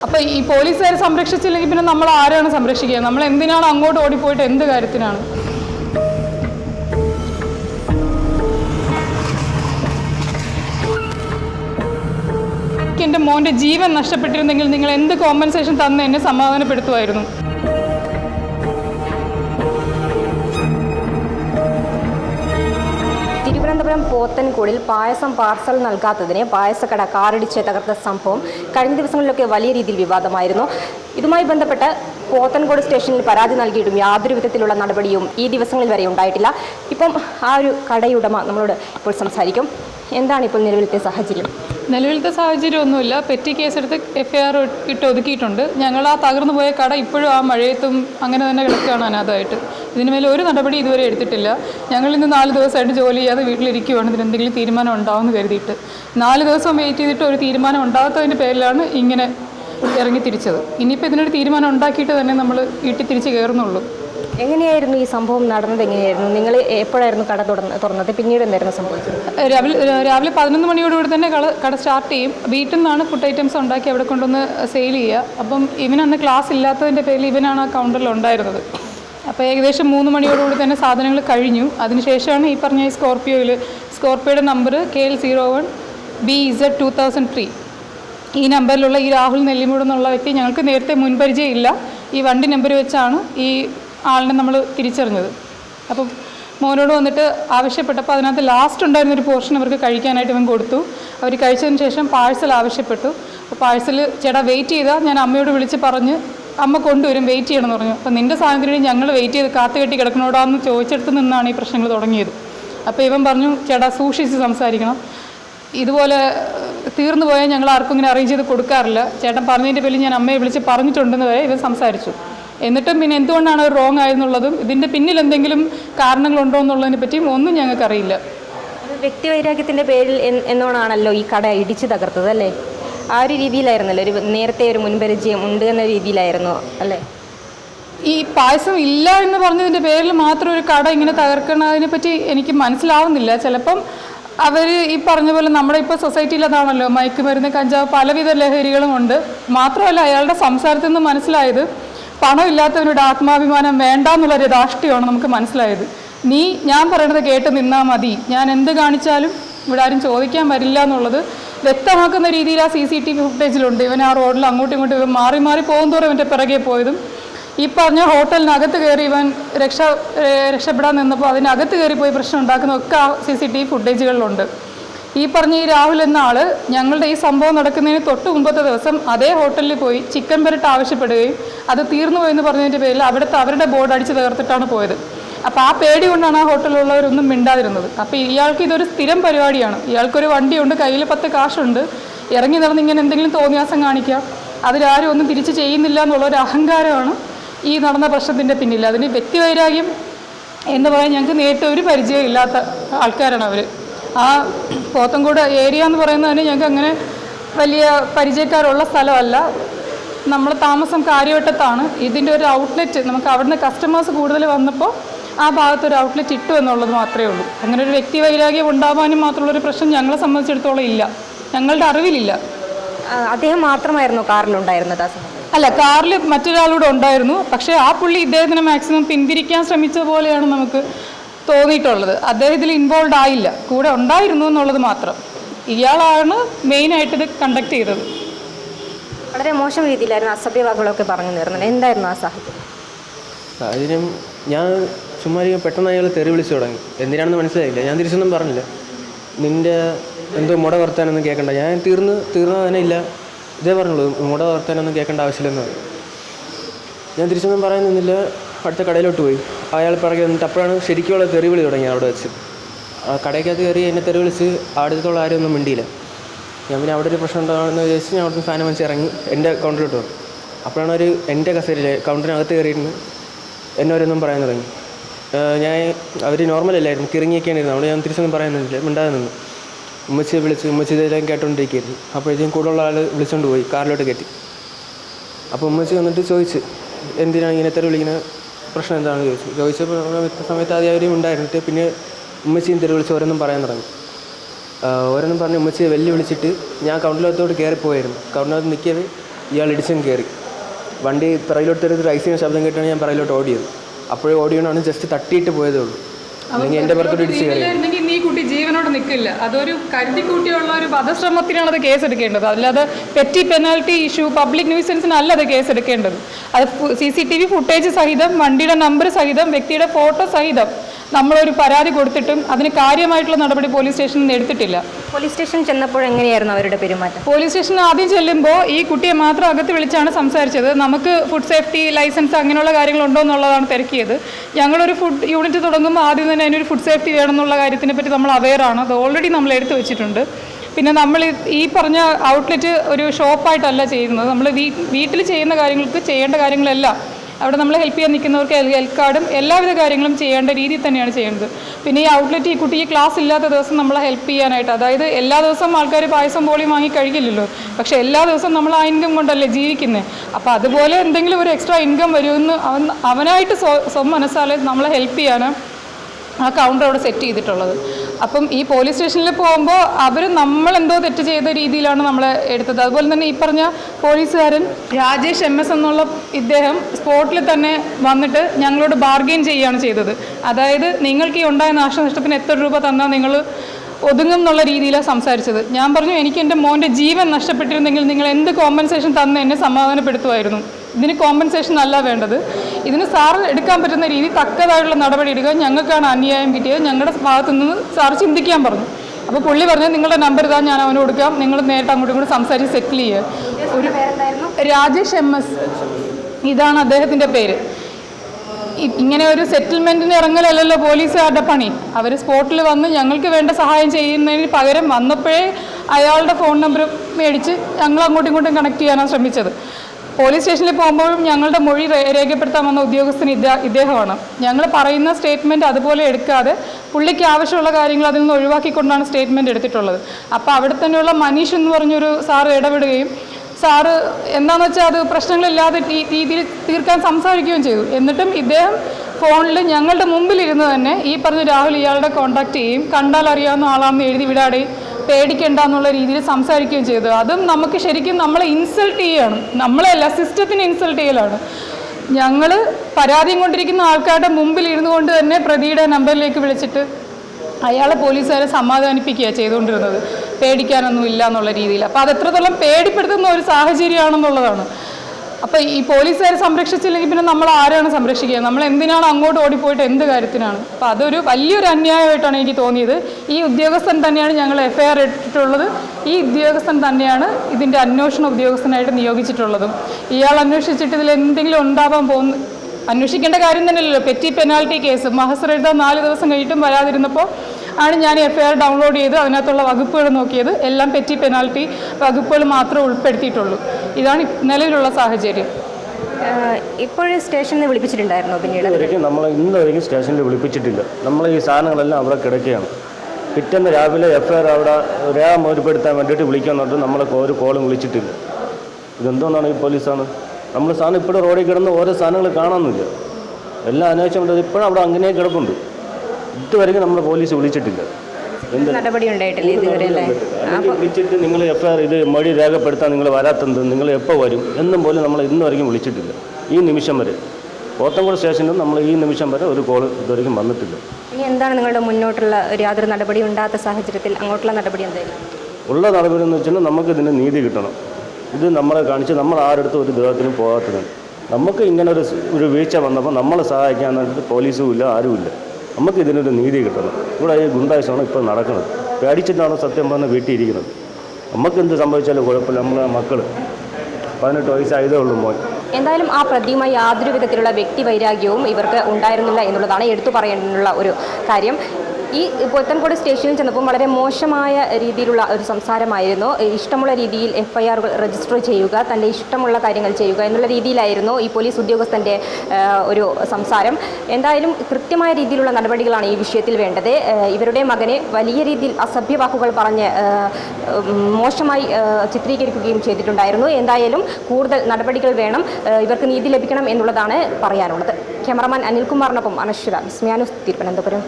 അപ്പൊ ഈ പോലീസുകാർ സംരക്ഷിച്ചില്ലെങ്കിൽ പിന്നെ നമ്മൾ ആരാണ് സംരക്ഷിക്കുക? നമ്മൾ എന്തിനാണ് അങ്ങോട്ട് ഓടിപ്പോയിട്ട് എന്ത് കാര്യത്തിനാണ്? എന്റെ മോന്റെ ജീവൻ നഷ്ടപ്പെട്ടിരുന്നെങ്കിൽ നിങ്ങൾ എന്ത് കോമ്പൻസേഷൻ തന്ന് എന്നെ സമാധാനപ്പെടുത്തുമായിരുന്നു? തിരുവനന്തപുരം പോത്തൻകൂടിൽ പായസം പാർസൽ നൽകാത്തതിന് പായസക്കട കാറിടിച്ച് തകർത്ത സംഭവം കഴിഞ്ഞ ദിവസങ്ങളിലൊക്കെ വലിയ രീതിയിൽ വിവാദമായിരുന്നു. ഇതുമായി ബന്ധപ്പെട്ട് പോത്തൻകോട് സ്റ്റേഷനിൽ പരാതി നൽകിയിട്ടും യാതൊരു വിധത്തിലുള്ള നടപടിയും ഈ ദിവസങ്ങളിൽ വരെ ഉണ്ടായിട്ടില്ല. ഇപ്പം ആ ഒരു കടയുടമ നമ്മളോട് ഇപ്പോൾ സംസാരിക്കും. എന്താണ് ഇപ്പോൾ നിലവിലത്തെ സാഹചര്യം? നിലവിലത്തെ സാഹചര്യമൊന്നുമില്ല. പെറ്റി കേസെടുത്ത് എഫ് ഐ ആർ ഇട്ട് ഒതുക്കിയിട്ടുണ്ട്. ഞങ്ങൾ ആ തകർന്നു പോയ കട ഇപ്പോഴും ആ മഴയത്തും അങ്ങനെ തന്നെ കിടക്കുകയാണ് അനാഥമായിട്ട്. ഇതിന് മേലെ ഒരു നടപടി ഇതുവരെ എടുത്തിട്ടില്ല. ഞങ്ങൾ ഇന്ന് നാല് ദിവസമായിട്ട് ജോലി ചെയ്യാതെ വീട്ടിലിരിക്കുകയാണ് ഇതിന് എന്തെങ്കിലും തീരുമാനം ഉണ്ടാവുമെന്ന് കരുതിയിട്ട്. നാല് ദിവസം വെയിറ്റ് ചെയ്തിട്ട് ഒരു തീരുമാനം ഉണ്ടാകാത്തതിന്റെ പേരിലാണ് ഇങ്ങനെ ഇറങ്ങി തിരിച്ചത്. ഇനിയിപ്പോൾ ഇതിനൊരു തീരുമാനം ഉണ്ടാക്കിയിട്ട് തന്നെ നമ്മൾ വീട്ടിൽ തിരിച്ച് കയറുന്നുള്ളൂ എങ്ങനെയായിരുന്നു ഈ സംഭവം നടന്നത്? എങ്ങനെയായിരുന്നു? നിങ്ങൾ എപ്പോഴായിരുന്നു കട തുറന്ന് തുറന്നത്? പിന്നീട് എന്തായിരുന്നു സംഭവിച്ചത്? രാവിലെ രാവിലെ പതിനൊന്ന് മണിയോടുകൂടി തന്നെ കട കട സ്റ്റാർട്ട് ചെയ്യും. വീട്ടിൽ നിന്നാണ് ഫുഡ് ഐറ്റംസ് ഉണ്ടാക്കി അവിടെ കൊണ്ടുവന്ന് സെയിൽ ചെയ്യുക. അപ്പം ഇവനന്ന് ക്ലാസ് ഇല്ലാത്തതിന്റെ പേരിൽ ഇവനാണ് ആ കൗണ്ടറിൽ ഉണ്ടായിരുന്നത്. അപ്പോൾ ഏകദേശം മൂന്ന് മണിയോടുകൂടി തന്നെ സാധനങ്ങൾ കഴിഞ്ഞു. അതിനുശേഷമാണ് ഈ പറഞ്ഞ സ്കോർപ്പിയോയിൽ സ്കോർപ്പിയോയുടെ number K L zero one B Z two thousand three. ഈ നമ്പറിലുള്ള ഈ രാഹുൽ നെല്ലിമൂട് എന്നുള്ള വ്യക്തി ഞങ്ങൾക്ക് നേരത്തെ മുൻപരിചയമില്ല. ഈ വണ്ടി നമ്പർ വെച്ചാണ് ഈ ആളിനെ നമ്മൾ തിരിച്ചറിഞ്ഞത്. അപ്പം മോനോട് വന്നിട്ട് ആവശ്യപ്പെട്ടപ്പോൾ അതിനകത്ത് ലാസ്റ്റ് ഉണ്ടായിരുന്ന ഒരു പോർഷൻ അവർക്ക് കഴിക്കാനായിട്ട് ഇവൻ കൊടുത്തു. അവർ കഴിച്ചതിന് ശേഷം പാഴ്സൽ ആവശ്യപ്പെട്ടു. അപ്പോൾ പാഴ്സൽ ചേട്ടാ വെയിറ്റ് ചെയ്താൽ ഞാൻ അമ്മയോട് വിളിച്ച് പറഞ്ഞ് അമ്മ കൊണ്ടുവരും വെയിറ്റ് ചെയ്യണമെന്ന് പറഞ്ഞു. അപ്പോൾ നിന്റെ സാധനത്തിന് വേണ്ടി ഞങ്ങൾ വെയിറ്റ് ചെയ്ത് കാത്തു കെട്ടി കിടക്കണോടാന്ന് ചോദിച്ചെടുത്ത് നിന്നാണ് ഈ പ്രശ്നങ്ങൾ തുടങ്ങിയത്. അപ്പോൾ ഇവൻ പറഞ്ഞു ചേട്ടാ സൂക്ഷിച്ച് സംസാരിക്കണം. ഇതുപോലെ തീർന്നു പോയാൽ ഞങ്ങൾ ആർക്കും ഇങ്ങനെ അറേഞ്ച് ചെയ്ത് കൊടുക്കാറില്ല. ചേട്ടൻ പറഞ്ഞതിന്റെ പേരിൽ ഞാൻ അമ്മയെ വിളിച്ച് പറഞ്ഞിട്ടുണ്ടെന്ന് വരെ ഇവൻ സംസാരിച്ചു. എന്നിട്ടും പിന്നെ എന്തുകൊണ്ടാണ് റോങ് ആയെന്നുള്ളതും ഇതിന്റെ പിന്നിൽ എന്തെങ്കിലും കാരണങ്ങളുണ്ടോ എന്നുള്ളതിനെ പറ്റിയും ഒന്നും ഞങ്ങൾക്കറിയില്ല വ്യക്തിവൈരാഗ്യത്തിന്റെ പേരിൽ എന്നോണാണല്ലോ ഈ കട ഇടിച്ചു തകർത്തത് അല്ലേ? ആ ഒരു രീതിയിലായിരുന്നല്ലോ ഒരു നേരത്തെ ഒരു മുൻപരിചയം ഉണ്ട് എന്ന രീതിയിലായിരുന്നു അല്ലേ? ഈ പായസം ഇല്ല എന്ന് പറഞ്ഞതിന്റെ പേരിൽ മാത്രം ഒരു കട ഇങ്ങനെ തകർക്കുന്നതിനെ പറ്റി എനിക്ക് മനസ്സിലാവുന്നില്ല. ചിലപ്പം അവർ ഈ പറഞ്ഞ പോലെ നമ്മുടെ ഇപ്പോൾ സൊസൈറ്റിയിൽ അതാണല്ലോ മയക്കുമരുന്ന് കഞ്ചാവ് പലവിധ ലഹരികളും ഉണ്ട്. മാത്രമല്ല അയാളുടെ സംസാരത്തിൽ നിന്ന് മനസ്സിലായത് പണമില്ലാത്തവരുടെ ആത്മാഭിമാനം വേണ്ട എന്നുള്ളൊരു ധാഷ്ട്യമാണ് നമുക്ക് മനസ്സിലായത്. നീ ഞാൻ പറയണത് കേട്ട് നിന്നാൽ മതി. ഞാൻ എന്ത് കാണിച്ചാലും ഇവിടെ ആരും ചോദിക്കാൻ വരില്ല എന്നുള്ളത് വ്യക്തമാക്കുന്ന രീതിയിൽ ആ സി സി ടി വി ഫുട്ടേജിലുണ്ട്. ഇവൻ ആ റോഡിൽ അങ്ങോട്ടും ഇങ്ങോട്ടും ഇവൻ മാറി മാറി പോകുന്തോറും ഇവന്റെ പിറകെ പോയതും. ഈ പറഞ്ഞ ഹോട്ടലിനകത്ത് കയറി ഇവൻ രക്ഷ രക്ഷപ്പെടാൻ നിന്നപ്പോൾ അതിനകത്ത് കയറി പോയി പ്രശ്നം ഉണ്ടാക്കുന്നതൊക്കെ ആ സി സി ടി വി ഫുട്ടേജുകളിലുണ്ട്. ഈ പറഞ്ഞ ഈ രാഹുൽ എന്ന ആൾ ഞങ്ങളുടെ ഈ സംഭവം നടക്കുന്നതിന് തൊട്ട് മുമ്പത്തെ ദിവസം അതേ ഹോട്ടലിൽ പോയി ചിക്കൻ പെരട്ട് ആവശ്യപ്പെടുകയും അത് തീർന്നു പോയെന്ന് പറഞ്ഞതിന്റെ പേരിൽ അവിടുത്തെ അവരുടെ ബോർഡ് അടിച്ച് തകർത്തിട്ടാണ് പോയത്. അപ്പോൾ ആ പേടി കൊണ്ടാണ് ആ ഹോട്ടലിലുള്ളവരൊന്നും മിണ്ടാതിരുന്നത്. അപ്പോൾ ഇയാൾക്ക് ഇതൊരു സ്ഥിരം പരിപാടിയാണ്. ഇയാൾക്കൊരു വണ്ടിയുണ്ട് കയ്യിൽ പത്ത് കാശുണ്ട്. ഇറങ്ങി നടന്ന് ഇങ്ങനെ എന്തെങ്കിലും തോന്നിയാസം കാണിക്കാം അതിലാരും ഒന്നും തിരിച്ച് ചെയ്യുന്നില്ല എന്നുള്ളൊരു അഹങ്കാരമാണ് ഈ നടന്ന പ്രശ്നത്തിന്റെ പിന്നിൽ. അതിന് വ്യക്തിവൈരാഗ്യം എന്ന് പറയാൻ ഞങ്ങൾക്ക് നേരിട്ട് ഒരു പരിചയം ഇല്ലാത്ത ആൾക്കാരാണ് അവർ ആ പോത്തൻകോട് ഏരിയ എന്ന് പറയുന്നതിന് ഞങ്ങൾക്ക് അങ്ങനെ വലിയ പരിചയക്കാരുള്ള സ്ഥലമല്ല. നമ്മൾ താമസം കാര്യവട്ടത്താണ്. ഇതിന്റെ ഒരു ഔട്ട്ലെറ്റ് നമുക്ക് അവിടുന്ന് കസ്റ്റമേഴ്സ് കൂടുതൽ വന്നപ്പോൾ ആ ഭാഗത്ത് ഒരു ഔട്ട്ലെറ്റ് ഇട്ടു എന്നുള്ളത് മാത്രമേ ഉള്ളൂ. അങ്ങനെ ഒരു വ്യക്തി വൈരാഗ്യം ഉണ്ടാവാനും മാത്രമുള്ള ഒരു പ്രശ്നം ഞങ്ങളെ സംബന്ധിച്ചിടത്തോളം ഇല്ല. ഞങ്ങളുടെ അറിവിലില്ല. അദ്ദേഹം മാത്രമായിരുന്നു കാറിലുണ്ടായിരുന്നത് അല്ല കാറിൽ മറ്റൊരാളൂടെ ഉണ്ടായിരുന്നു. പക്ഷേ ആ പുള്ളി ഇദ്ദേഹത്തിന് മാക്സിമം പിന്തിരിക്കാൻ ശ്രമിച്ച പോലെയാണ് നമുക്ക് തോന്നിയിട്ടുള്ളത്. അദ്ദേഹം ഇതിൽ ഇൻവോൾവ് ആയില്ല. കൂടെ ഉണ്ടായിരുന്നു എന്നുള്ളത് മാത്രം. ഇയാളാണ് മെയിനായിട്ട് ഇത് കണ്ടക്ട് ചെയ്തത്. വളരെ മോശം രീതിയിലായിരുന്നു അസഭ്യവാക്കുകളൊക്കെ പറഞ്ഞു നേർന്നത്. എന്തായിരുന്നു ആ സാഹചര്യം? സാഹചര്യം ഞാൻ ചുമ്മാ പെട്ടെന്ന് അയാൾ തെറി വിളിച്ചു തുടങ്ങി. എന്തിനാണെന്ന് മനസ്സിലായില്ല. ഞാൻ തിരിച്ചൊന്നും പറഞ്ഞില്ല. നിന്റെ എന്തോ മുട വർത്താനൊന്നും കേൾക്കണ്ട ഞാൻ തീർന്ന് തീർന്ന തന്നെ ഇല്ല. ഇതേ പറഞ്ഞുള്ളൂ മുട വർത്താനൊന്നും കേൾക്കേണ്ട ആവശ്യമില്ലെന്ന് പറഞ്ഞു. ഞാൻ തിരിച്ചൊന്നും പറയാൻ നിന്നില്ല. അടുത്ത കടയിലോട്ട് പോയി. അയാൾ പിറകെ വന്നിട്ട് അപ്പോഴാണ് ശരിക്കുള്ള തെറി വിളി തുടങ്ങി അവിടെ വെച്ച്. ആ കടയ്ക്കകത്ത് കയറി എന്നെ തെറി വിളിച്ച് അടുത്തുള്ള ആരും ഒന്നും മിണ്ടിയില്ല. ഞാൻ പിന്നെ അവിടെ ഒരു പ്രശ്നം ഉണ്ടാകുമെന്ന് വിചാരിച്ച് ഞാൻ അവിടുന്ന് ഫാൻ വെച്ച് ഇറങ്ങി എന്റെ കൗണ്ടറിലോട്ട് വന്നു. അപ്പോഴാണ് ഒരു എന്റെ കസേരയിലെ കൗണ്ടറിനകത്ത് കയറിയിരുന്ന് എന്നോരൊന്നും പറയാൻ തുടങ്ങി. ഞാൻ അവർ നോർമലല്ലായിരുന്നു കിറങ്ങിയൊക്കെയാണ് ഇരുന്നത് അവിടെ ഞാൻ തിരിച്ചൊന്നും പറയാൻ നിന്നില്ല മിണ്ടാതെ നിന്നു. ഉമ്മച്ചി വിളിച്ച് ഉമ്മച്ചി ഇതെല്ലാം കേട്ടോണ്ടിരിക്കുകയായിരുന്നു. അപ്പോഴത്തേക്കും കൂടെയുള്ള ആൾ വിളിച്ചുകൊണ്ട് പോയി കാറിലോട്ട് കയറ്റി. അപ്പോൾ ഉമ്മച്ചി വന്നിട്ട് ചോദിച്ച് എന്തിനാണ് ഇങ്ങനെ തെറി വിളിക്കുന്നത്? പ്രശ്നം എന്താണെന്ന് ചോദിച്ചു. ചോദിച്ചപ്പോൾ ഇത്ര സമയത്ത് ആദ്യം അവരും ഉണ്ടായിരുന്നിട്ട് പിന്നെ ഉമ്മച്ചിയും തെറി വിളിച്ച് ഓരോന്നും പറയാൻ തുടങ്ങി. ഓരോന്നും പറഞ്ഞ് ഉമ്മച്ചിയെ വെല്ലു വിളിച്ചിട്ട് ഞാൻ കൗണ്ടറിനകത്തോട്ട് കയറിപ്പോയായിരുന്നു കൗണ്ടറിനകത്ത് നിൽക്കിയത് ഇയാൾ ഇടിച്ചും കയറി. വണ്ടി പറയിലോട്ട് ഒരു ഐസിന് ശബ്ദം കേട്ടാണ് ഞാൻ പറയിലോട്ട് ഓടിയത്. അപ്പോഴേ ഓടിയോണ്ടാണ് ജസ്റ്റ് തട്ടിയിട്ട് പോയതേ ഉള്ളൂ. അല്ലെങ്കിൽ എന്റെ പുറത്തോട്ട് ഇടിച്ച് കയറി ജീവനോട് നിൽക്കില്ല അതൊരു കരുതിക്കൂട്ടിയുള്ള ഒരു വധശ്രമത്തിനാണ് അത് കേസെടുക്കേണ്ടത്. അല്ലാതെ പെറ്റി പെനാൽറ്റി ഇഷ്യൂ പബ്ലിക് ന്യൂസൻസിനല്ല അത് കേസെടുക്കേണ്ടത്. അത് C C T V footage സഹിതം വണ്ടിയുടെ നമ്പർ സഹിതം വ്യക്തിയുടെ ഫോട്ടോ സഹിതം നമ്മളൊരു പരാതി കൊടുത്തിട്ടും അതിന് കാര്യമായിട്ടുള്ള നടപടി പോലീസ് സ്റ്റേഷനിൽ നിന്ന് എടുത്തിട്ടില്ല. പോലീസ് സ്റ്റേഷൻ ചെന്നപ്പോൾ എങ്ങനെയായിരുന്നു അവരുടെ പെരുമാറ്റം? പോലീസ് സ്റ്റേഷനിൽ ആദ്യം ചെല്ലുമ്പോൾ ഈ കുട്ടിയെ മാത്രം അകത്ത് വിളിച്ചാണ് സംസാരിച്ചത്. നമുക്ക് ഫുഡ് സേഫ്റ്റി ലൈസൻസ് അങ്ങനെയുള്ള കാര്യങ്ങളുണ്ടോ എന്നുള്ളതാണ് തിരക്കിയത്. ഞങ്ങളൊരു ഫുഡ് യൂണിറ്റ് തുടങ്ങുമ്പോൾ ആദ്യം തന്നെ അതിനൊരു ഫുഡ് സേഫ്റ്റി വേണം എന്നുള്ള കാര്യത്തിനെ പറ്റി നമ്മൾ അവെയർ ആണ്. അത് ഓൾറെഡി നമ്മൾ എടുത്തു വെച്ചിട്ടുണ്ട്. പിന്നെ നമ്മൾ ഈ പറഞ്ഞ ഔട്ട്ലെറ്റ് ഒരു ഷോപ്പായിട്ടല്ല ചെയ്യുന്നത്. നമ്മൾ വീട്ടിൽ ചെയ്യുന്ന കാര്യങ്ങൾക്ക് ചെയ്യേണ്ട കാര്യങ്ങളെല്ലാം അവിടെ നമ്മൾ ഹെൽപ്പ് ചെയ്യാൻ നിൽക്കുന്നവർക്ക് ഹെൽത്ത് കാർഡും എല്ലാവിധ കാര്യങ്ങളും ചെയ്യേണ്ട രീതിയിൽ തന്നെയാണ് ചെയ്യുന്നത് പിന്നെ ഈ ഔട്ട്ലെറ്റ് ഈ കുട്ടിക്ക് ക്ലാസ് ഇല്ലാത്ത ദിവസം നമ്മളെ ഹെൽപ്പ് ചെയ്യാനായിട്ട് അതായത് എല്ലാ ദിവസവും ആൾക്കാർ പായസം പോളി വാങ്ങി കഴിക്കില്ലല്ലോ. പക്ഷേ എല്ലാ ദിവസവും നമ്മൾ ആ ഇൻകം കൊണ്ടല്ലേ ജീവിക്കുന്നത് അപ്പോൾ അതുപോലെ എന്തെങ്കിലും ഒരു എക്സ്ട്രാ ഇൻകം വരുമെന്ന് അവൻ അവനായിട്ട് സ്വ സ്വം മനസ്സാലെ നമ്മളെ ഹെൽപ്പ് ചെയ്യാനാണ് ആ കൗണ്ടർ അവിടെ സെറ്റ് ചെയ്തിട്ടുള്ളത്. അപ്പം ഈ പോലീസ് സ്റ്റേഷനിൽ പോകുമ്പോൾ അവർ നമ്മൾ എന്തോ തെറ്റ് ചെയ്ത രീതിയിലാണ് നമ്മളെ എടുത്തത്. അതുപോലെ തന്നെ ഈ പറഞ്ഞ പോലീസുകാരൻ രാജേഷ് എം എസ് എന്നുള്ള ഇദ്ദേഹം സ്പോട്ടിൽ തന്നെ വന്നിട്ട് ഞങ്ങളോട് ബാർഗെയിൻ ചെയ്യുകയാണ് ചെയ്തത്. അതായത് നിങ്ങൾക്ക് ഈ ഉണ്ടായ നാശനഷ്ടത്തിന് എത്ര രൂപ തന്നാൽ നിങ്ങൾ ഒതുങ്ങും എന്നുള്ള രീതിയിലാണ് സംസാരിച്ചത്. ഞാൻ പറഞ്ഞു എനിക്ക് എന്റെ മോന്റെ ജീവൻ നഷ്ടപ്പെട്ടിരുന്നെങ്കിൽ നിങ്ങൾ എന്ത് കോമ്പൻസേഷൻ തന്ന് എന്നെ സമാധാനപ്പെടുത്തുമായിരുന്നു? ഇതിന് കോമ്പൻസേഷൻ അല്ല വേണ്ടത്. ഇതിന് സാറ് എടുക്കാൻ പറ്റുന്ന രീതി തക്കതായിട്ടുള്ള നടപടി എടുക്കുക. ഞങ്ങൾക്കാണ് അന്യായം കിട്ടിയത്. ഞങ്ങളുടെ ഭാഗത്തു നിന്ന് സാറ് ചിന്തിക്കാൻ പറഞ്ഞു. അപ്പോൾ പുള്ളി പറഞ്ഞു നിങ്ങളുടെ നമ്പർ ഇതാ ഞാൻ അവന് കൊടുക്കാം. നിങ്ങൾ നേരിട്ട് അങ്ങോട്ടും ഇങ്ങോട്ടും സംസാരിച്ച് സെറ്റിൽ ചെയ്യുക. ഒരു രാജേഷ് എം എസ് ഇതാണ് അദ്ദേഹത്തിന്റെ പേര്. ഇങ്ങനെ ഒരു സെറ്റിൽമെന്റിന് ഇറങ്ങലല്ലല്ലോ പോലീസുകാരുടെ പണി. അവർ സ്പോട്ടിൽ വന്ന് ഞങ്ങൾക്ക് വേണ്ട സഹായം ചെയ്യുന്നതിന് പകരം വന്നപ്പോഴേ അയാളുടെ ഫോൺ നമ്പർ മേടിച്ച് ഞങ്ങൾ അങ്ങോട്ടും ഇങ്ങോട്ടും കണക്ട് ചെയ്യാനാണ് ശ്രമിച്ചത്. പോലീസ് സ്റ്റേഷനിൽ പോകുമ്പോഴും ഞങ്ങളുടെ മൊഴി രേഖപ്പെടുത്താമെന്ന വന്ന ഉദ്യോഗസ്ഥൻ ഇദ്ദേഹമാണ്. ഞങ്ങൾ പറയുന്ന സ്റ്റേറ്റ്മെന്റ് അതുപോലെ എടുക്കാതെ പുള്ളിക്ക് ആവശ്യമുള്ള കാര്യങ്ങൾ അതിൽ നിന്ന് ഒഴിവാക്കിക്കൊണ്ടാണ് സ്റ്റേറ്റ്മെന്റ് എടുത്തിട്ടുള്ളത്. അപ്പോൾ അവിടെ തന്നെയുള്ള മനീഷ് എന്ന് പറഞ്ഞൊരു സാറ് ഇടപെടുകയും സാറ് എന്താണെന്ന് വെച്ചാൽ അത് പ്രശ്നങ്ങളില്ലാതെ രീതിയിൽ തീർക്കാൻ സംസാരിക്കുകയും ചെയ്തു. എന്നിട്ടും ഇദ്ദേഹം ഫോണിൽ ഞങ്ങളുടെ മുമ്പിലിരുന്ന് തന്നെ ഈ പറഞ്ഞ രാഹുൽ ഇയാളുടെ കോൺടാക്ട് ചെയ്യും കണ്ടാൽ അറിയാവുന്ന ആളാണെന്ന് എഴുതി വിടാതെ പേടിക്കണ്ട എന്നുള്ള രീതിയിൽ സംസാരിക്കുകയും ചെയ്തു. അതും നമുക്ക് ശരിക്കും നമ്മളെ ഇൻസൾട്ട് ചെയ്യുകയാണ് നമ്മളല്ല സിസ്റ്റത്തിന് ഇൻസൾട്ട് ചെയ്യലാണ്. ഞങ്ങൾ പരാതിയും കൊണ്ടിരിക്കുന്ന ആൾക്കാരുടെ മുമ്പിൽ ഇരുന്നു കൊണ്ട് തന്നെ പ്രതിയുടെ നമ്പറിലേക്ക് വിളിച്ചിട്ട് അയാളെ പോലീസുകാരെ സമാധാനിപ്പിക്കുക ചെയ്തുകൊണ്ടിരുന്നത്. പേടിക്കാനൊന്നും ഇല്ല എന്നുള്ള രീതിയിൽ. അപ്പോൾ അത് എത്രത്തോളം പേടിപ്പെടുത്തുന്ന ഒരു സാഹചര്യമാണെന്നുള്ളതാണ്. അപ്പോൾ ഈ പോലീസുകാരെ സംരക്ഷിച്ചില്ലെങ്കിൽ പിന്നെ നമ്മൾ ആരാണ് സംരക്ഷിക്കുക? നമ്മൾ എന്തിനാണ് അങ്ങോട്ട് ഓടിപ്പോയിട്ട് എന്ത് കാര്യത്തിനാണ്? അപ്പോൾ അതൊരു വലിയൊരു അന്യായമായിട്ടാണ് എനിക്ക് തോന്നിയത്. ഈ ഉദ്യോഗസ്ഥൻ തന്നെയാണ് ഞങ്ങൾ എഫ്ഐആർ ഇട്ടിട്ടുള്ളത്. ഈ ഉദ്യോഗസ്ഥൻ തന്നെയാണ് ഇതിന്റെ അന്വേഷണ ഉദ്യോഗസ്ഥനായിട്ട് നിയോഗിച്ചിട്ടുള്ളതും. ഇയാൾ അന്വേഷിച്ചിട്ട് ഇതിൽ എന്തെങ്കിലും ഉണ്ടാവാൻ പോകുന്ന അന്വേഷിക്കേണ്ട കാര്യം തന്നെയല്ലല്ലോ. പെറ്റി പെനാൽറ്റി കേസ് മഹസർ എഴുതാൻ നാല് ദിവസം കഴിഞ്ഞിട്ടും വരാതിരുന്നപ്പോൾ ആണ് ഞാൻ എഫ് ഐ ആർ ഡൗൺലോഡ് ചെയ്ത് അതിനകത്തുള്ള വകുപ്പുകൾ നോക്കിയത്. എല്ലാം പെറ്റി പെനാൽറ്റി വകുപ്പുകൾ മാത്രമേ ഉൾപ്പെടുത്തിയിട്ടുള്ളൂ. ഇതാണ് നിലവിലുള്ള സാഹചര്യം. ഇപ്പോഴും സ്റ്റേഷനിൽ വിളിപ്പിച്ചിട്ടുണ്ടായിരുന്നോ പിന്നീട്? നമ്മൾ ഇന്ന് വരെയും സ്റ്റേഷനിൽ വിളിപ്പിച്ചിട്ടില്ല. നമ്മൾ ഈ സാധനങ്ങളെല്ലാം അവിടെ കിടക്കുകയാണ്. പിറ്റേന്ന് രാവിലെ എഫ് ഐ ആർ അവിടെ രേഖ മോരുപ്പെടുത്താൻ വേണ്ടിയിട്ട് വിളിക്കാൻ തൊട്ട് നമ്മളെ ഒരു കോളും വിളിച്ചിട്ടില്ല. ഇതെന്തോന്നാണ് ഈ പോലീസാണ്? നമ്മൾ സാധനം ഇപ്പോഴും റോഡിൽ കിടന്ന് ഓരോ സാധനങ്ങൾ കാണാമെന്നില്ല എല്ലാം അന്വേഷിച്ചുകൊണ്ട് ഉണ്ട് ഇപ്പോഴും അവിടെ അങ്ങനെ കിടപ്പുണ്ട്. ഇതുവരെയും നമ്മൾ പോലീസ് വിളിച്ചിട്ടില്ല. എന്ത് നടപടി ഉണ്ടായിട്ടില്ല ഇതുവരെ വിളിച്ചിട്ട് നിങ്ങൾ എഫ് ഐ ആർ ഇത് മൊഴി രേഖപ്പെടുത്താൻ നിങ്ങൾ വരാത്തത് നിങ്ങൾ എപ്പോൾ വരും? എന്നും പോലും നമ്മൾ ഇന്ന് വരെയും വിളിച്ചിട്ടില്ല. ഈ നിമിഷം വരെ. പോത്തങ്കോട് സ്റ്റേഷനിലും നമ്മൾ ഈ നിമിഷം വരെ ഒരു കോൾ ഇതുവരെയും വന്നിട്ടില്ല. ഇനി എന്താണ് നിങ്ങളുടെ മുന്നോട്ടുള്ള ഒരു യാതൊരു നടപടി ഉണ്ടാകാത്ത സാഹചര്യത്തിൽ അങ്ങോട്ടുള്ള നടപടി എന്തായിരിക്കും? ഉള്ള നടപടി എന്ന് വെച്ചാൽ നമുക്ക് ഇതിന് നീതി കിട്ടണം. ഇത് നമ്മളെ കാണിച്ച് നമ്മൾ ആരുടെ ഒരു ദേഹത്തിനും പോകാത്തതാണ് നമുക്ക് ഇങ്ങനെ ഒരു ഒരു വീഴ്ച വന്നപ്പോൾ നമ്മളെ സഹായിക്കാൻ പോലീസും ഇല്ല ആരുമില്ല. നമുക്ക് ഇതിനൊരു നീതി കിട്ടണം. ഇവിടെ ഈ ഗുണ്ടായുസമാണ് ഇപ്പോൾ നടക്കുന്നത്. പേടിച്ചിട്ടാണ് സത്യം പറഞ്ഞ് വീട്ടിൽ ഇരിക്കുന്നത് നമുക്ക് എന്ത് സംഭവിച്ചാലും കുഴപ്പമില്ല നമ്മളെ മക്കൾ പതിനെട്ട് വയസ്സായതേ ഉള്ളൂ മോൻ. എന്തായാലും ആ പ്രതിയുമായി യാതൊരു വിധത്തിലുള്ള വ്യക്തി വൈരാഗ്യവും ഇവർക്ക് ഉണ്ടായിരുന്നില്ല എന്നുള്ളതാണ് എടുത്തു പറയാനുള്ള ഒരു കാര്യം. ഈ പൊത്തൻകോട് സ്റ്റേഷനിൽ ചെന്നപ്പോൾ വളരെ മോശമായ രീതിയിലുള്ള ഒരു സംസാരമായിരുന്നു. ഇഷ്ടമുള്ള രീതിയിൽ എഫ് ഐ ആറുകൾ രജിസ്റ്റർ ചെയ്യുക തന്റെ ഇഷ്ടമുള്ള കാര്യങ്ങൾ ചെയ്യുക എന്നുള്ള രീതിയിലായിരുന്നു ഈ പോലീസ് ഉദ്യോഗസ്ഥന്റെ ഒരു സംസാരം. എന്തായാലും കൃത്യമായ രീതിയിലുള്ള നടപടികളാണ് ഈ വിഷയത്തിൽ വേണ്ടത്. ഇവരുടെ മകനെ വലിയ രീതിയിൽ അസഭ്യ വാക്കുകൾ പറഞ്ഞ് മോശമായി ചിത്രീകരിക്കുകയും ചെയ്തിട്ടുണ്ടായിരുന്നു. എന്തായാലും കൂടുതൽ നടപടികൾ വേണം ഇവർക്ക് നീതി ലഭിക്കണം എന്നുള്ളതാണ് പറയാനുള്ളത്. ക്യാമറമാൻ അനിൽകുമാറിനൊപ്പം അനശ്വര വിസ്മയാനുസ് തിരുവനന്തപുരം.